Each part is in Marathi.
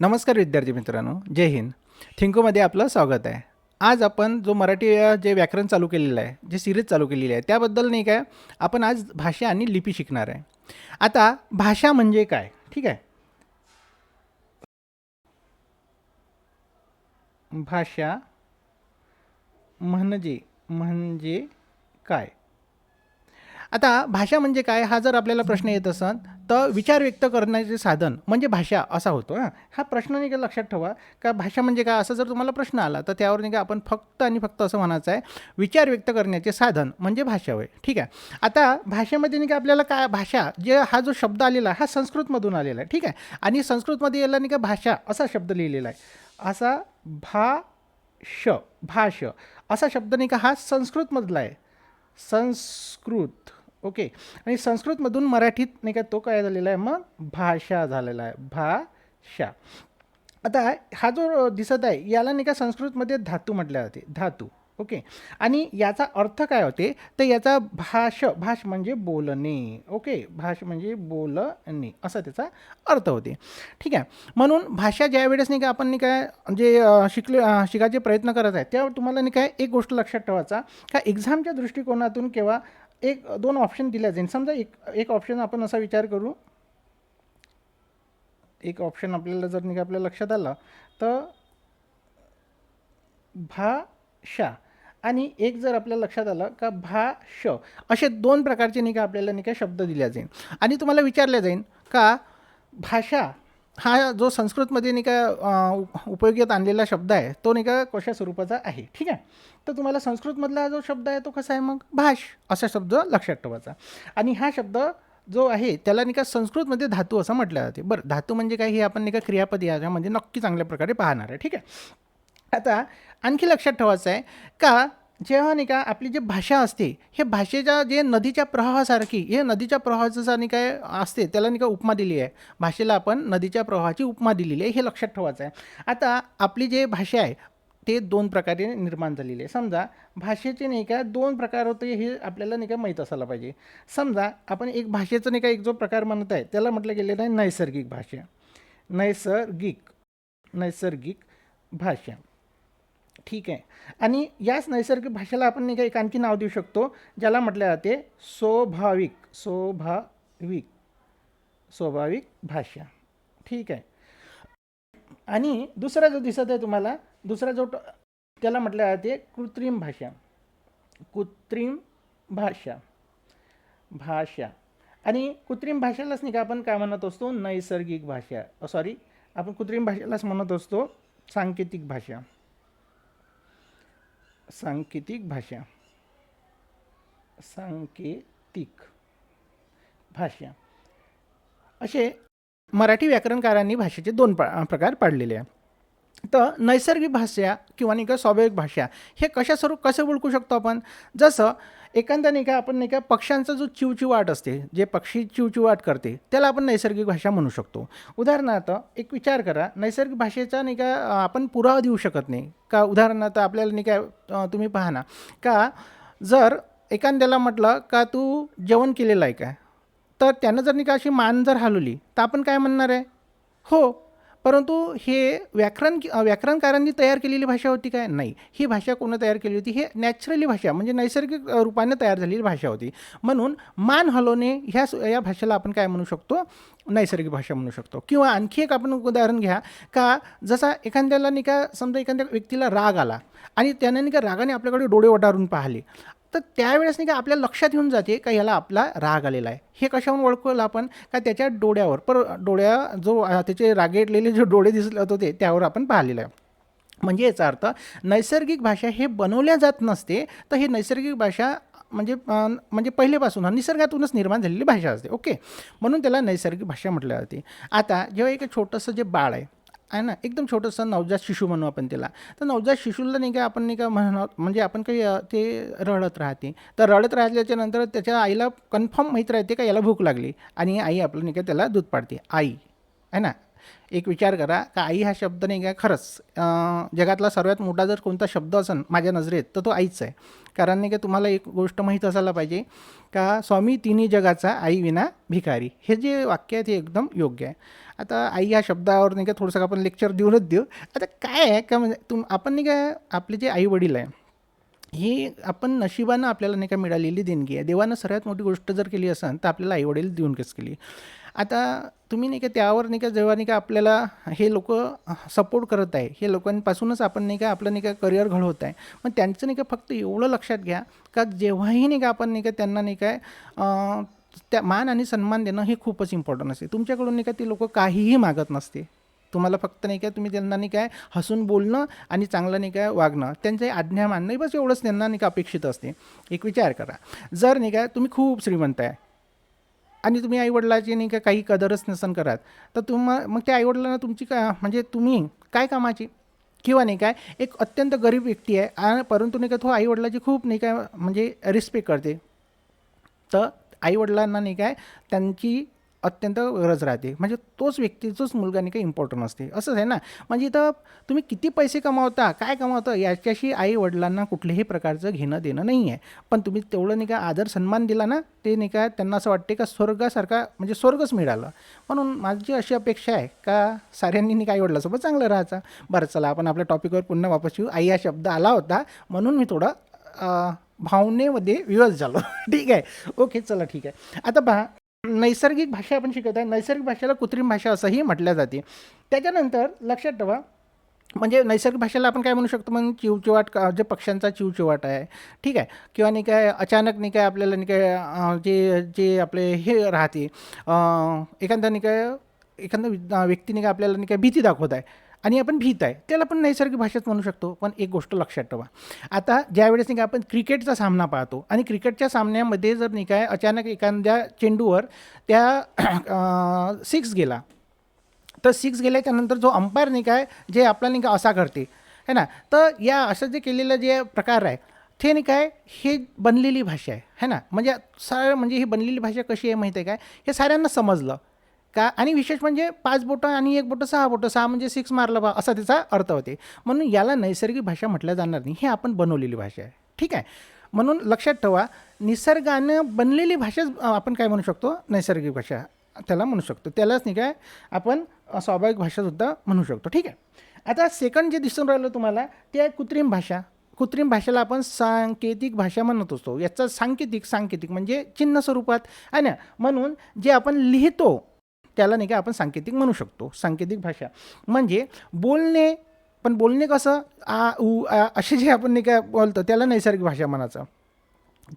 नमस्कार विद्यार्थी मित्रांनो जय हिंद. थिंकोमध्ये आपलं स्वागत आहे. आज आपण जो मराठी जे व्याकरण चालू केलेलं आहे जे सिरीज चालू केलेली आहे त्याबद्दल नाही काय आपण आज भाषा आणि लिपी शिकणार आहे. आता भाषा म्हणजे काय? ठीक आहे? भाषा म्हणजे म्हणजे काय? आता भाषा म्हणजे काय? हा जर आपल्याला प्रश्न येत असेल तर विचार व्यक्त करण्याचे साधन म्हणजे भाषा असा होतो हां. हा प्रश्न नाही का लक्षात ठेवा. का भाषा म्हणजे काय? असा जर तुम्हाला प्रश्न आला तर त्यावर नाही का आपण फक्त आणि फक्त असं म्हणायचं आहे विचार व्यक्त करण्याचे साधन म्हणजे भाषा होय. ठीक आहे? आता भाषेमध्ये नाही का आपल्याला काय? भाषा जे हा जो शब्द आलेला आहे हा संस्कृतमधून आलेला आहे. ठीक आहे? आणि संस्कृतमध्ये याला नाही का भाषा असा शब्द लिहिलेला आहे. असा भाष भाष असा शब्द नाही का हा संस्कृतमधला आहे. संस्कृत. ओके. आणि संस्कृतमधून मराठीत नाही का तो काय झालेला आहे? मग भाषा झालेला आहे. भाषा. आता हा जो दिसत आहे याला नाही का संस्कृतमध्ये धातू म्हटल्या जाते. धातू. ओके. आणि याचा अर्थ काय होते? तर याचा भाष भाष म्हणजे बोलणे. ओके. भाष म्हणजे बोलणे. असा त्याचा अर्थ होते. ठीक आहे. म्हणून भाषा ज्या वेळेस नाही का आपण नाही काय जे शिकले शिकायचे प्रयत्न करत आहे त्यावर तुम्हाला नाही काय एक गोष्ट लक्षात ठेवायचा का एक्झामच्या दृष्टिकोनातून केव्हा एक दोन ऑप्शन दिल्या जाईल. समजा एक एक ऑप्शन आपण असा विचार करू. एक ऑप्शन आपल्याला जर नाही का आपल्या लक्षात आलं तर भाषा आणि एक जर आपल्या लक्षात आलं का भाष असे दोन प्रकारचे नाही का आपल्याला नाही का शब्द दिल्या जाईल. आणि तुम्हाला विचारल्या जाईल का भाषा हा जो संस्कृतमध्ये नाही का उप- उपयोगात आणलेला शब्द आहे तो नाही का कशा स्वरूपाचा आहे. ठीक आहे? तर तुम्हाला संस्कृतमधला जो शब्द आहे तो कसा आहे मग? भाष असा शब्द लक्षात ठेवायचा. आणि हा शब्द जो आहे त्याला नाही का संस्कृतमध्ये धातू असं म्हटलं जाते. बरं धातू म्हणजे काय हे आपण नाही का क्रियापद याच्यामध्ये नक्की चांगल्या प्रकारे पाहणार आहे. ठीक आहे? आता आणखी लक्षात ठेवायचं आहे का जेव्हा नाही का आपली जी भाषा असते हे भाषेच्या जे नदीच्या प्रवाहासारखी हे नदीच्या प्रवाहाचं नाही काय असते त्याला नाही का उपमा दिली आहे. भाषेला आपण नदीच्या प्रवाहाची उपमा दिलेली आहे हे लक्षात ठेवायचं आहे. आता आपली जे भाषा आहे ते दोन प्रकारे निर्माण झालेली आहे. समजा भाषेचे नाही का दोन प्रकार होते हे आपल्याला नाही का माहीत असायला पाहिजे. समजा आपण एक भाषेचं नाही का एक जो प्रकार म्हणत आहे त्याला म्हटलं गेलेलं आहे नैसर्गिक भाषा. नैसर्गिक नैसर्गिक भाषा. ठीक आहे. आणि याच नैसर्गिक भाषेला आपण नाही का एक आणखी नाव देऊ शकतो ज्याला म्हटलं जाते स्वाभाविक स्वाभाविक स्वाभाविक भाषा. ठीक आहे. आणि दुसरा जो दिसत आहे तुम्हाला दुसरा जो त्याला म्हटलं जाते कृत्रिम भाषा. कृत्रिम भाषा. भाषा. आणि कृत्रिम भाषेलाच नाही का आपण काय म्हणत असतो? नैसर्गिक भाषा. सॉरी आपण कृत्रिम भाषेलाच म्हणत असतो सांकेतिक भाषा. सांकेतिक भाषा. सांकेतिक भाषा. असे मराठी व्याकरणकारांनी भाषेचे दोन पा प्रकार पाडलेले आहे तर नैसर्गिक भाषा किंवा निका स्वाभाविक भाषा हे कशा स्वरूप कसे ओळखू शकतो आपण? जसं एखाद्या नाही का आपण नाही का पक्ष्यांचा जो चिवचिवाट असते जे पक्षी चिवचिवाट करते त्याला आपण नैसर्गिक भाषा म्हणू शकतो. उदाहरणार्थ एक विचार करा नैसर्गिक भाषेचा नाही का आपण पुरावा देऊ शकत नाही. का उदाहरणार्थ आपल्याला नाही का तुम्ही पहा ना का जर एखाद्याला म्हटलं का तू जेवण केलेलं आहे काय तर त्यानं जर नाही का अशी मान जर हलवली तर आपण काय म्हणणार आहे? हो परंतु हे व्याकरण व्याकरणकारांनी तयार केलेली भाषा होती काय? नाही. ही भाषा कोणं तयार केली होती? हे नॅचरली भाषा म्हणजे नैसर्गिक रूपाने तयार झालेली भाषा होती. म्हणून मान हलवणे ह्या या भाषेला आपण काय म्हणू शकतो? नैसर्गिक भाषा म्हणू शकतो. किंवा आणखी एक आपण उदाहरण घ्या का जसा एखाद्याला नाही का समजा एखाद्या व्यक्तीला राग आला आणि त्याने नाही का रागाने आपल्याकडे डोळे वटारून पाहिले. तर त्यावेळेस नाही का आपल्या लक्षात येऊन जाते का याला आपला राग आलेला आहे. हे कशाहून ओळखलं आपण? का त्याच्या डोळ्यावर पर डोळ्या जो त्याचे रागेटलेले जे डोळे दिसत होते त्यावर आपण पाहिलेलं आहे. म्हणजे याचा अर्थ नैसर्गिक भाषा हे बनवल्या जात नसते तर हे नैसर्गिक भाषा म्हणजे म्हणजे पहिलेपासून निसर्गातूनच निर्माण झालेली भाषा असते. ओके? म्हणून त्याला नैसर्गिक भाषा म्हटलं जाते. आता जेव्हा एक छोटंसं जे बाळ आहे आहे ना एकदम छोटंसं नवजात शिशू म्हणू आपण त्याला तर नवजात शिशूला नाही का आपण नाही का म्हणा म्हणजे आपण काही ते रडत राहते. तर रडत राहिल्याच्या नंतर त्याच्या आईला कन्फर्म माहीत राहते का याला भूक लागली. आणि आई आपलं नाही का त्याला दूध पाडते. आई आहे ना? एक विचार करा का आई हा शब्द नाही का खरंच जगातला सर्वात मोठा जर कोणता शब्द असेल माझ्या नजरेत तर तो आईच आहे. कारण नाही का तुम्हाला एक गोष्ट माहीत असायला पाहिजे का स्वामी तिन्ही जगाचा आई विना भिकारी. हे जे वाक्य आहे ते एकदम योग्य आहे. आता आई या शब्दावर नाही का थोडंसं आपण लेक्चर देऊनच देऊ. आता काय आहे का म्हणजे तुम आपण नाही का आपले जे आई वडील आहे ही आपण नशिबानं आपल्याला नाही का मिळालेली देणगी आहे. देवानं सर्वात मोठी गोष्ट जर केली असेल तर आपल्याला आईवडील देऊन केस केली? आता तुम्ही नाही का त्यावर नाही का जेव्हा नाही का आपल्याला हे लोक सपोर्ट करत आहे हे लोकांपासूनच आपण नाही का आपलं नाही का करिअर घडवत आहे मग त्यांचं नाही का फक्त एवढं लक्षात घ्या का जेव्हाही नाही का आपण नाही का त्यांना नाही काय त्या मान आणि सन्मान देणं हे खूपच इम्पॉर्टंट असते तुमच्याकडून नाही का ती लोक काहीही मागत नसते तुम्हाला फक्त नाही काय तुम्ही त्यांना नाही काय हसून बोलणं आणि चांगलं नाही काय वागणं त्यांचे आज्ञा मानणं बस एवढंच त्यांना नाही का अपेक्षित असते एक विचार करा जर नाही काय तुम्ही खूप श्रीमंत आहे आणि तुम्ही आईवडिलाची नाही का काही कदरच नसन करत. तर तुम्हा मग त्या आईवडिलांना तुमची का म्हणजे तुम्ही काय कामाची? किंवा नाही काय? एक अत्यंत गरीब व्यक्ती आहे आणि परंतु नाही का तो आईवडिलाची खूप नाही काय म्हणजे रिस्पेक्ट करते. तर आईवडिलांना नाही काय त्यांची अत्यंत गरज राहते. म्हणजे तोच व्यक्तीचंच मुलगाने मुलगा इम्पॉर्टंट असते असंच आहे ना? म्हणजे इथं तुम्ही किती पैसे कमावता काय कमावता याच्याशी आई वडिलांना कुठल्याही प्रकारचं घेणं देणं नाही आहे पण तुम्ही तेवढं नाही का आदर सन्मान दिला ना ते नाही का त्यांना असं वाटते का स्वर्गासारखा म्हणजे स्वर्गच मिळालं. म्हणून माझी अशी अपेक्षा आहे का साऱ्यांनी नाही का आई वडिलासोबत चांगलं राहायचं. बरं चला आपण आपल्या टॉपिकवर पुन्हा वापस येऊ. आई हा शब्द आला होता म्हणून मी थोडं भावनेमध्ये विवश झालो. ठीक आहे. ओके चला ठीक आहे. आता पहा नैसर्गिक भाषा आपण शिकत आहे. नैसर्गिक भाषेला कृत्रिम भाषा असंही म्हटल्या जाते. त्याच्यानंतर लक्षात ठेवा म्हणजे नैसर्गिक भाषेला आपण काय म्हणू शकतो? मग चिवचिवाट जे पक्ष्यांचा चिवचिवाट आहे. ठीक आहे? किंवा नाही काय अचानक नाही काय आपल्याला नाही काय जे जे आपले हे राहते एखादा नाही काय एखादा व्यक्तीने काय आपल्याला नाही काय भीती दाखवत आहे. आणि आपण भीत आहे. त्याला पण नैसर्गिक भाषेत म्हणू शकतो पण एक गोष्ट लक्षात ठेवा. आता ज्यावेळेस नाही का आपण क्रिकेटचा सामना पाहतो आणि क्रिकेटच्या सामन्यामध्ये जर नाही काय अचानक एखाद्या चेंडूवर त्या सिक्स गेला. तर सिक्स गेल्याच्यानंतर जो अंपायर नाही काय जे आपला नाही का असा करते है ना? तर या असं जे केलेलं जे प्रकार आहे ते नाही काय हे बनलेली भाषा आहे है ना? म्हणजे सार म्हणजे ही बनलेली भाषा कशी आहे माहिती आहे काय हे साऱ्यांना समजलं. का? आणि विशेष म्हणजे पाच बोटं आणि एक बोटं सहा बोटं सहा म्हणजे सिक्स मारलं बा असा त्याचा अर्थ होते. म्हणून याला नैसर्गिक भाषा म्हटल्या जाणार नाही. हे आपण बनवलेली भाषा आहे. ठीक आहे? म्हणून लक्षात ठेवा निसर्गानं बनलेली भाषाच आपण काय म्हणू शकतो? नैसर्गिक भाषा. त्याला म्हणू शकतो. त्यालाच नाही काय आपण स्वाभाविक भाषासुद्धा म्हणू शकतो. ठीक आहे? आता सेकंड जे दिसून राहिलं तुम्हाला ते आहे कृत्रिम भाषा. कृत्रिम भाषेला आपण सांकेतिक भाषा म्हणत असतो. याचा सांकेतिक सांकेतिक म्हणजे चिन्ह स्वरूपात. आहे ना? म्हणून जे आपण लिहितो त्याला नाही का आपण सांकेतिक म्हणू शकतो सांकेतिक भाषा. म्हणजे बोलणे पण बोलणे कसं? आ उ असे जे आपण नाही का बोलतो त्याला नैसर्गिक भाषा म्हणायचं.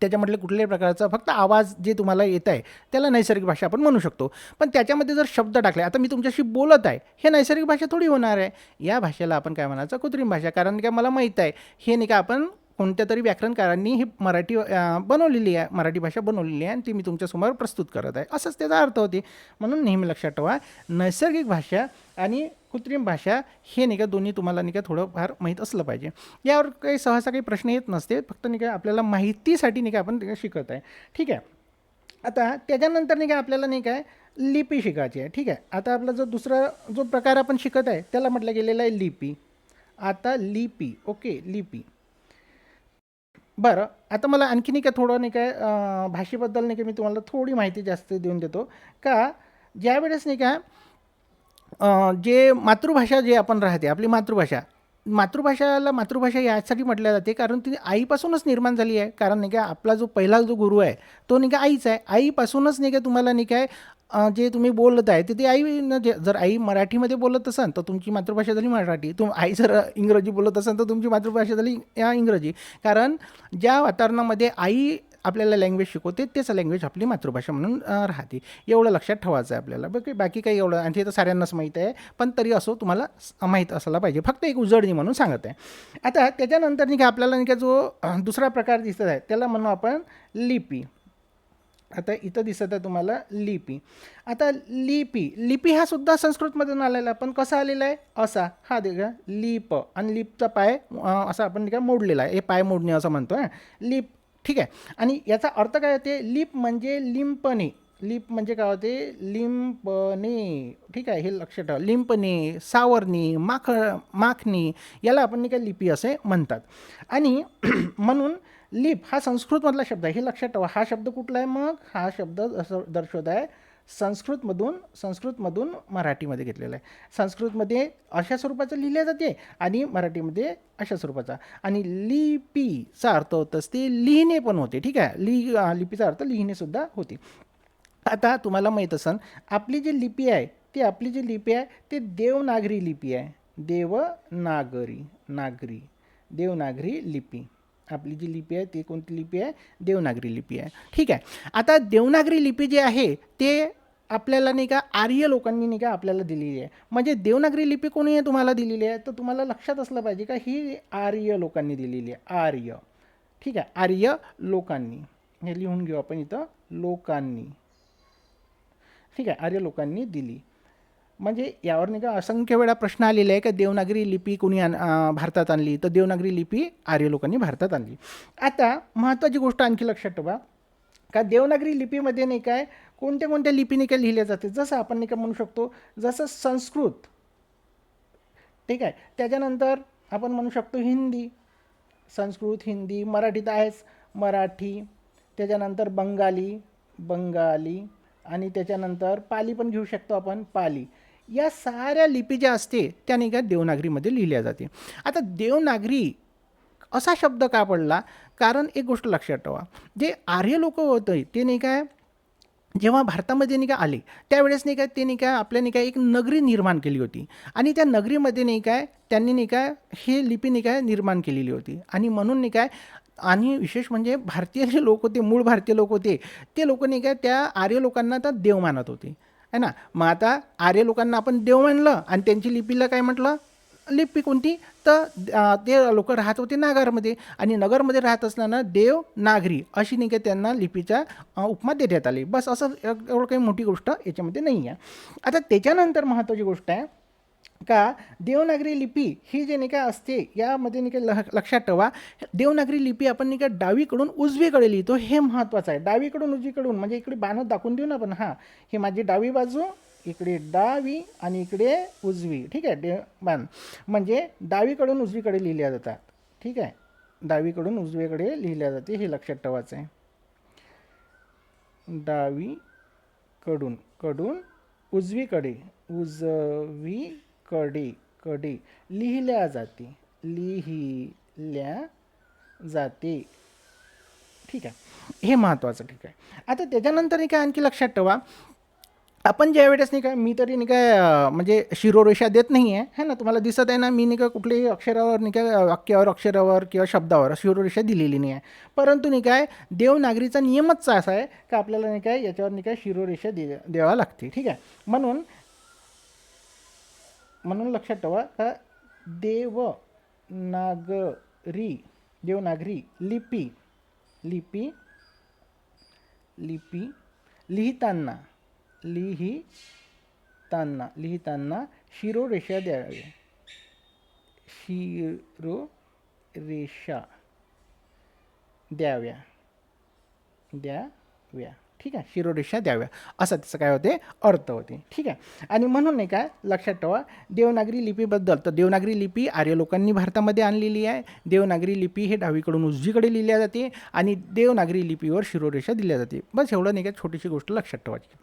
त्याच्यामधले कुठल्याही प्रकारचा फक्त आवाज जे तुम्हाला येत आहे त्याला नैसर्गिक भाषा आपण म्हणू शकतो. पण त्याच्यामध्ये जर शब्द टाकले आता मी तुमच्याशी बोलत आहे हे नैसर्गिक भाषा थोडी होणार आहे. या भाषेला आपण काय म्हणायचं? कृत्रिम भाषा. कारण काय मला माहीत आहे हे नाही का आपण कोणत्या तरी व्याकरणकारांनी ही मराठी बनवलेली आहे मराठी भाषा बनवलेली आहे आणि ती मी तुमच्यासमोर प्रस्तुत करत आहे. असंच त्याचा अर्थ होते म्हणून नेहमी लक्षात ठेवा नैसर्गिक भाषा आणि कृत्रिम भाषा हे नाही का दोन्ही तुम्हाला नाही का थोडंफार माहीत असलं पाहिजे. यावर काही सहसा काही प्रश्न येत नसते फक्त नाही का आपल्याला माहितीसाठी नाही का आपण शिकत आहे. ठीक आहे. आता त्याच्यानंतर नाही का आपल्याला नाही काय लिपी शिकायची आहे. ठीक आहे. आता आपला जो दुसरा जो प्रकार आपण शिकत आहे त्याला म्हटलं गेलेला आहे लिपी. आता लिपी. ओके लिपी. बरं आता मला आणखी नाही का थोडं नाही काय भाषेबद्दल नाही का मी तुम्हाला थोडी माहिती जास्त देऊन देतो. का ज्यावेळेस नाही का जे मातृभाषा जे आपण राहते आपली मातृभाषा मातृभाषाला मातृभाषा यासाठी म्हटल्या जाते कारण ती आईपासूनच निर्माण झाली आहे. कारण नाही का आपला जो पहिला जो गुरु आहे तो नाही का आईचा आहे. आईपासूनच नाही का तुम्हाला नाही काय जे तुम्ही बोलत आहे ते आई न जे जर आई मराठीमध्ये बोलत असाल तर तुमची मातृभाषा झाली मराठी. तुम आई जर इंग्रजी बोलत असाल तर तुमची मातृभाषा झाली या इंग्रजी. कारण ज्या वातावरणामध्ये आई आपल्याला लँग्वेज शिकवते तेच लँग्वेज आपली मातृभाषा म्हणून राहते. एवढं लक्षात ठेवायचं आहे आपल्याला. बाकी बाकी काही एवढं आणि ते तर साऱ्यांनाच माहीत आहे पण तरी असो तुम्हाला स- माहीत असायला पाहिजे. फक्त एक उजळणी म्हणून सांगत आहे. आता त्याच्यानंतर नाही का आपल्याला नाही का जो दुसरा प्रकार दिसत आहे त्याला म्हणू आपण लिपी. आता इथं दिसत आहे तुम्हाला लिपी. आता लिपी लिपी हा सुद्धा संस्कृतमधून आलेला पण कसा आलेला आहे? असा. हा देखा लिप. आणि लिपचा पाय असा आपण काय का मोडलेला आहे. हे पाय मोडणे असं म्हणतो आहे लिप. ठीक आहे. आणि याचा अर्थ काय होते? लिप म्हणजे लिंपणे. लिप म्हणजे काय होते? लिंपणे. ठीक आहे हे लक्ष ठेवा. लिंपणे सावरणी माख माखणी याला आपण काय लिपी असे म्हणतात. आणि म्हणून लिप हा संस्कृतमधला शब्द आहे. हे लक्षात ठेवा. हा शब्द कुठला आहे मग? हा शब्द असं दर्शवत आहे संस्कृतमधून संस्कृतमधून मराठीमध्ये घेतलेला आहे. संस्कृतमध्ये अशा स्वरूपाचं लिहिल्या जाते आणि मराठीमध्ये अशा स्वरूपाचा. आणि लिपीचा अर्थ होत असते लिहिणे पण होते. ठीक आहे? लि लिपीचा अर्थ लिहिणेसुद्धा होते. आता तुम्हाला माहीत असन आपली जी लिपी आहे ती आपली जी लिपी आहे ते देवनागरी लिपी आहे. देवनागरी नागरी देवनागरी लिपी. आपली जी लिपी आहे ती कोणती लिपी आहे? देवनागरी लिपी आहे. ठीक आहे. आता देवनागरी लिपी जी आहे ते आपल्याला नाही का आर्य लोकांनी नाही का आपल्याला दिलेली आहे. म्हणजे देवनागरी लिपी कोणी आहे तुम्हाला दिलेली आहे तर तुम्हाला लक्षात असलं पाहिजे का ही आर्य लोकांनी दिलेली आहे. आर्य. ठीक आहे. आर्य लोकांनी. हे लिहून घेऊ आपण इथं. लोकांनी. ठीक आहे. आर्य लोकांनी दिली. म्हणजे यावर नाही का असंख्य वेळा प्रश्न आलेला आहे का देवनागरी लिपी कोणी आण भारतात आणली? तर देवनागरी लिपी आर्य लोकांनी भारतात आणली. आता महत्त्वाची गोष्ट आणखी लक्षात ठेवा का देवनागरी लिपीमध्ये नाही काय कोणत्या कोणत्या लिपीने काय लिहिल्या जाते? जसं आपण नाही का म्हणू शकतो जसं संस्कृत ठीक आहे? त्याच्यानंतर आपण म्हणू शकतो हिंदी संस्कृत हिंदी मराठीत आहेच मराठी त्याच्यानंतर बंगाली बंगाली आणि त्याच्यानंतर पाली पण घेऊ शकतो आपण पाली. या साऱ्या लिपी ज्या असते त्या नाही का देवनागरीमध्ये लिहिल्या जाते. आता देवनागरी असा शब्द का पडला? कारण एक गोष्ट लक्षात ठेवा. जे आर्य लोक होते ते नाही काय जेव्हा भारतामध्ये नाही का आले त्यावेळेस नाही काय ते नाही काय आपल्या नाही काय एक नगरी निर्माण केली होती. आणि त्या नगरीमध्ये नाही काय त्यांनी नाही काय हे लिपी नाही काय निर्माण केलेली होती. आणि म्हणून नाही काय आणि विशेष म्हणजे भारतीय जे लोक होते मूळ भारतीय लोक होते ते लोक नाही काय त्या आर्य लोकांना तर देव मानत होते. है ना? मग आता आर्य लोकांना आपण देव म्हणलं आणि त्यांची लिपीला काय म्हटलं? लिपी कोणती? तर ते लोक राहत होते नागरमध्ये आणि नगरमध्ये राहत असताना देव नागरी अशी नाही का त्यांना लिपीच्या उपमा देण्यात आली. बस असं एवढं काही मोठी गोष्ट याच्यामध्ये नाही आहे आता त्याच्यानंतर महत्त्वाची गोष्ट आहे का देवनागरी लिपी ही जे नाही का असते यामध्ये नाही का लह लक्षात ठेवा. देवनागरी लिपी आपण नाही का डावीकडून उजवीकडे लिहितो हे महत्त्वाचं आहे. डावीकडून उजवीकडून म्हणजे इकडे बाणत दाखवून देऊ ना आपण हां. ही माझी डावी बाजू इकडे डावी आणि इकडे उजवी. ठीक आहे डे बाण. म्हणजे डावीकडून उजवीकडे लिहिल्या जातात. ठीक आहे डावीकडून उजवीकडे लिहिल्या जाते हे लक्षात ठेवायचं आहे. डावीकडून कडून उजवीकडे उजवी कडे लिहिल्या जाते. लिहिल्या जाते. ठीक आहे. हे महत्त्वाचं ठीक आहे. आता त्याच्यानंतर नाही काय आणखी लक्षात ठेवा. आपण ज्या वेळेस नाही काय मी तरी नाही काय म्हणजे शिरोरेषा देत नाही आहे है ना? तुम्हाला दिसत आहे ना मी नाही का कुठल्याही अक्षरावर नाही काय वाक्यावर अक्षरावर किंवा शब्दावर शिरोरेषा दिलेली नाही आहे. परंतु नाही काय देवनागरीचा नियमच असा आहे का आपल्याला नाही काय याच्यावर नाही काय शिरोरेषा दे द्यावा लागते. ठीक आहे. म्हणून म्हणून लक्षात ठेवा का देवनागरी देवनागरी लिपी लिपी लिपी लिहिताना लिहिताना लिहिताना शिरोरेषा द्याव्या शिरोरेषा द्याव्या. द्याव्या. ठीक आहे? शिरोरेषा द्याव्या. असं त्याचं काय होते? अर्थ होते. ठीक आहे? आणि म्हणून नाही काय लक्षात ठेवा देवनागरी लिपीबद्दल. तर देवनागरी लिपी आर्य लोकांनी भारतामध्ये आणलेली आहे. देवनागरी लिपी हे डावीकडून उजवीकडे लिहिल्या जाते आणि देवनागरी लिपीवर शिरोरेषा दिल्या जाते. बस एवढं नाही काय छोटीशी गोष्ट लक्षात ठेवायची.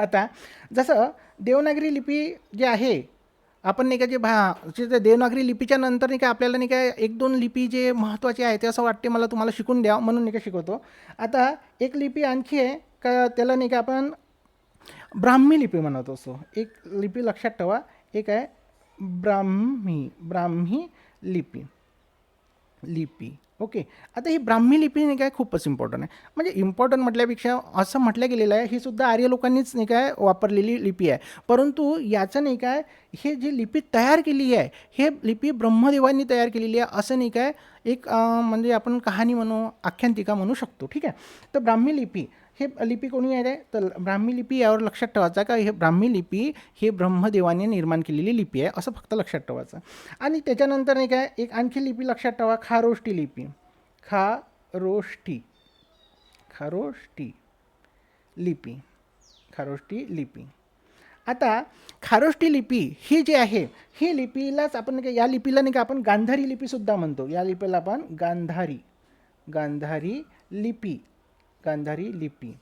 आता जसं देवनागरी लिपी जे आहे आपण नाही का जे भा जे ते देवनागरी लिपीच्या नंतर नाही का आपल्याला नाही काय एक दोन लिपी जे महत्त्वाचे आहे ते असं वाटते मला तुम्हाला शिकून द्या म्हणून नाही का शिकवतो. आता एक लिपी आणखी आहे का त्याला नाही का आपण ब्राह्मी लिपी म्हणत असतो. एक लिपी लक्षात ठेवा. एक आहे ब्राह्मी ब्राह्मी लिपी. लिपी. ओके. आता ही ब्राह्मी लिपी नाही काय खूपच इम्पॉर्टंट आहे. म्हणजे इम्पॉर्टंट म्हटल्यापेक्षा असं म्हटलं गेलेलं आहे ही सुद्धा आर्य लोकांनीच नाही काय वापरलेली लिपी आहे. परंतु याचं नाही काय हे जी लिपी तयार केली आहे हे लिपी ब्रह्मदेवांनी तयार केलेली आहे असं नाही काय एक म्हणजे आपण कहाणी म्हणू आख्यानतिका म्हणू शकतो. ठीक आहे? तर ब्राह्मी लिपी हे लिपी कोणी आहे तर ब्राह्मी लिपी यावर लक्षात ठेवायचा का? हे ब्राह्मी लिपी हे ब्रह्मदेवाने निर्माण केलेली लिपी आहे असं फक्त लक्षात ठेवायचं. आणि त्याच्यानंतर नाही काय एक आणखी लिपी लक्षात ठेवा खारोष्टी लिपी. खारोष्टी. खारोष्टी लिपी. खारोष्टी लिपी. आता खारोष्टी लिपी ही जी आहे ही लिपीलाच आपण या लिपीला नाही का आपण गांधारी लिपीसुद्धा म्हणतो. या लिपीला आपण गांधारी. गांधारी लिपी. गांधारी लिपी.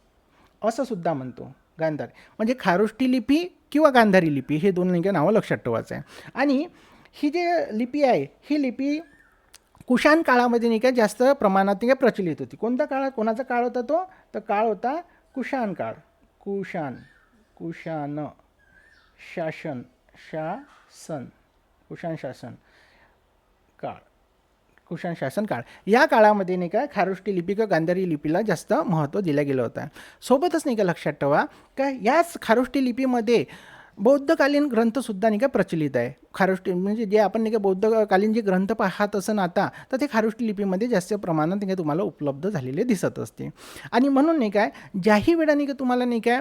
असं सुद्धा म्हणतो गांधारी. म्हणजे खारुष्टी लिपी किंवा गांधारी लिपी हे दोन लिंग नावं लक्षात ठेवायचं आहे. आणि ही जे लिपी आहे ही लिपी कुशाण काळामध्ये नाही का जास्त प्रमाणात नाही का प्रचलित होती. कोणता काळ? कोणाचा काळ होता तो? तर काळ होता कुशाण काळ. कुशाण कुशाण शासन. शासन. कुशाण शासन काळ. कुशाण शासनकाळ. या काळामध्ये नाही का खारुष्टी लिपी किंवा गांधारी लिपीला जास्त महत्त्व दिलं गेलं होतं. सोबतच नाही का लक्षात ठेवा का याच खारुष्टी लिपीमध्ये बौद्धकालीन ग्रंथसुद्धा नाही का प्रचलित आहे. खारुष्टी म्हणजे जे आपण नाही का बौद्धकालीन जे ग्रंथ पाहत असन आता तर ते खारुष्टी लिपीमध्ये जास्त प्रमाणात नाही का तुम्हाला उपलब्ध झालेले दिसत असते आणि म्हणून नाही काय ज्याही वेळा नाही का तुम्हाला नाही काय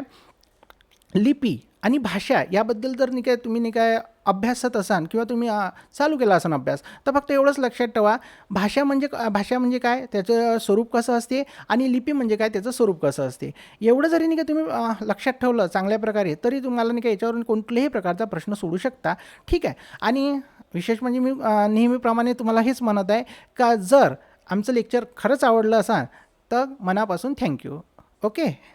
लिपी आणि भाषा याबद्दल जर नाही काय तुम्ही नाही काय अभ्यासत असाल किंवा तुम्ही चालू केला असाल अभ्यास तर फक्त एवढंच लक्षात ठेवा. भाषा म्हणजे भाषा म्हणजे काय? त्याचं स्वरूप कसं असते आणि लिपी म्हणजे काय? त्याचं स्वरूप कसं असते? एवढं जरी नाही का तुम्ही लक्षात ठेवलं चांगल्या प्रकारे तरी तुम्हाला नाही का याच्यावरून कोणत्याही प्रकारचा प्रश्न सोडू शकता. ठीक आहे. आणि विशेष म्हणजे मी नेहमीप्रमाणे तुम्हाला हेच म्हणत आहे का जर आमचं लेक्चर खरंच आवडलं असाल तर मनापासून थँक्यू. ओके?